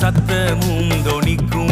சத்தமும் தொனிக்கும்.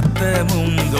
பாடல்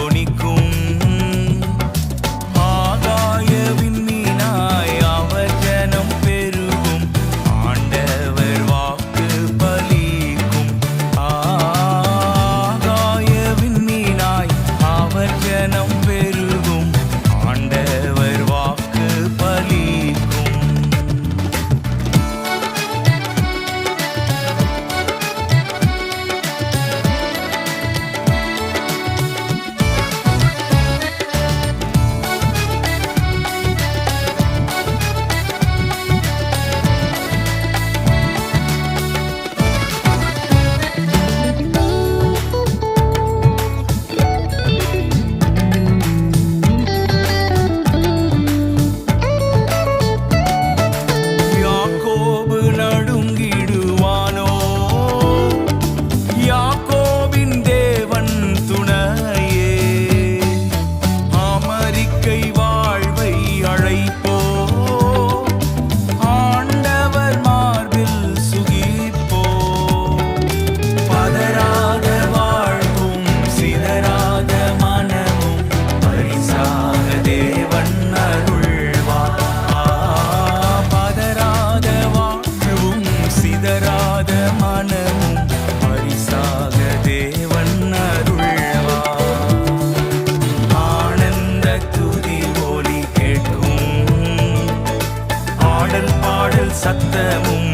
சத்தமும்